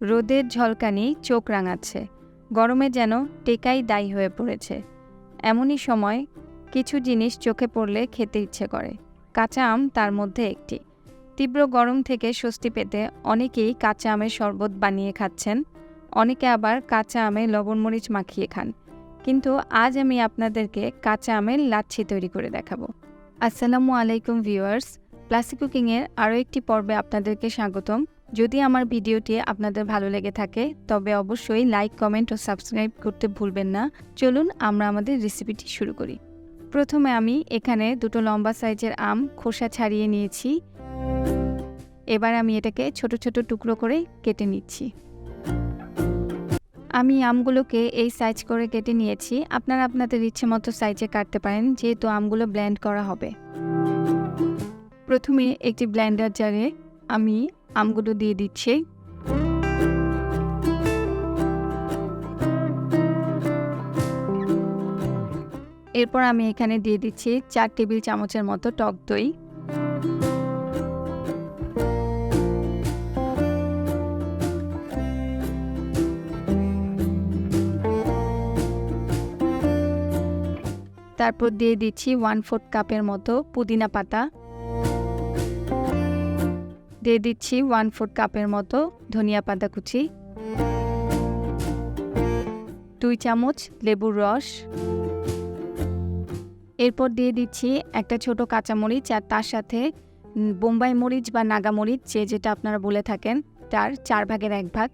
রোদের ঝলকানি চোখ রাঙাচ্ছে, গরমে যেন টেকাই দায়ী হয়ে পড়েছে। এমনই সময় কিছু জিনিস চোখে পড়লে খেতে ইচ্ছে করে। কাঁচা আম তার মধ্যে একটি। তীব্র গরম থেকে স্বস্তি পেতে অনেকেই কাঁচা আমের শরবত বানিয়ে খাচ্ছেন, অনেকে আবার কাঁচা আমে লবণ মরিচ মাখিয়ে খান। কিন্তু আজ আমি আপনাদেরকে কাঁচা আমের লাচ্ছি তৈরি করে দেখাবো। আসসালামু আলাইকুম ভিউয়ার্স, প্লাসি কুকিংয়ের আরও একটি পর্বে আপনাদেরকে স্বাগতম। যদি আমার ভিডিওটি আপনাদের ভালো লেগে থাকে, তবে অবশ্যই লাইক, কমেন্ট ও সাবস্ক্রাইব করতে ভুলবেন না। চলুন আমরা আমাদের রেসিপিটি শুরু করি। প্রথমে আমি এখানে দুটো লম্বা সাইজের আম খোসা ছাড়িয়ে নিয়েছি। এবার আমি এটাকে ছোট ছোট টুকরো করে কেটে নিচ্ছি। আমি আমগুলোকে এই সাইজ করে কেটে নিয়েছি। আপনারা আপনাদের ইচ্ছে মতো সাইজে কাটতে পারেন, যেহেতু আমগুলো ব্ল্যান্ড করা হবে। প্রথমে একটি ব্ল্যান্ডার জারে আমি আমগুলো দিয়ে দিচ্ছি। এরপর আমি এখানে দিয়ে দিচ্ছি চার টেবিল চামচের মতো টক দই। তারপর দিয়ে দিচ্ছি ওয়ান ফোর্থ কাপের মতো পুদিনা পাতা। দিয়ে দিচ্ছি ওয়ান ফোর্থ কাপের মতো ধনিয়া পাতা কুচি, দুই চামচ লেবুর রস, এরপর দিয়ে দিচ্ছি একটা ছোট কাঁচামরিচ আর তার সাথে বোম্বাই মরিচ বা নাগা মরিচ, যে যেটা আপনারা বলে থাকেন, তার চার ভাগের এক ভাগ।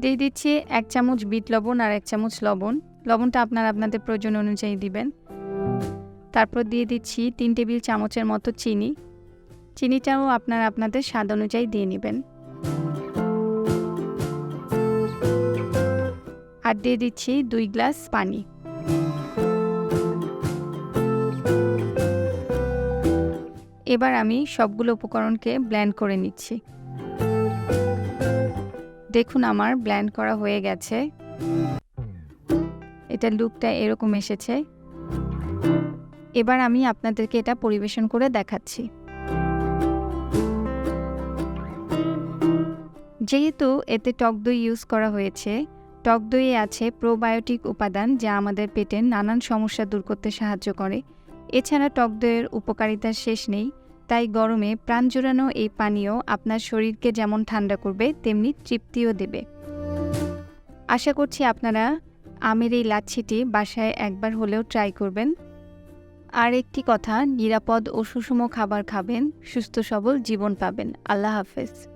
দিয়ে দিচ্ছি এক চামচ বিট লবণ আর এক চামচ লবণ। লবণটা আপনারা আপনাদের প্রয়োজন অনুযায়ী দিবেন। তারপর দিয়ে দিচ্ছি তিন টেবিল চামচের মতো চিনি। চিনিটাও আপনারা আপনাদের স্বাদ অনুযায়ী দিয়ে নেবেন। আর দিয়ে দিচ্ছি দুই গ্লাস পানি। এবার আমি সবগুলো উপকরণকে ব্ল্যান্ড করে নিচ্ছি। দেখুন আমার ব্ল্যান্ড করা হয়ে গেছে। এটা লুকটা এরকম এসেছে। এবার আমি আপনাদেরকে এটা পরিবেশন করে দেখাচ্ছি। যেহেতু এতে টক দই ইউজ করা হয়েছে, টক দইয়ে আছে প্রোবায়োটিক উপাদান যা আমাদের পেটের নানান সমস্যা দূর করতে সাহায্য করে। এছাড়া টক দইয়ের উপকারিতার শেষ নেই, তাই গরমে প্রাণ জোড়ানো এই পানীয় আপনার শরীরকে যেমন ঠান্ডা করবে, তেমনি তৃপ্তিও দেবে। আশা করছি আপনারা আমের এই লাচ্ছিটি বাসায় একবার হলেও ট্রাই করবেন। আর একটি কথা, নিরাপদ ও সুষম খাবার খাবেন, সুস্থ সবল জীবন পাবেন। আল্লাহ হাফেজ।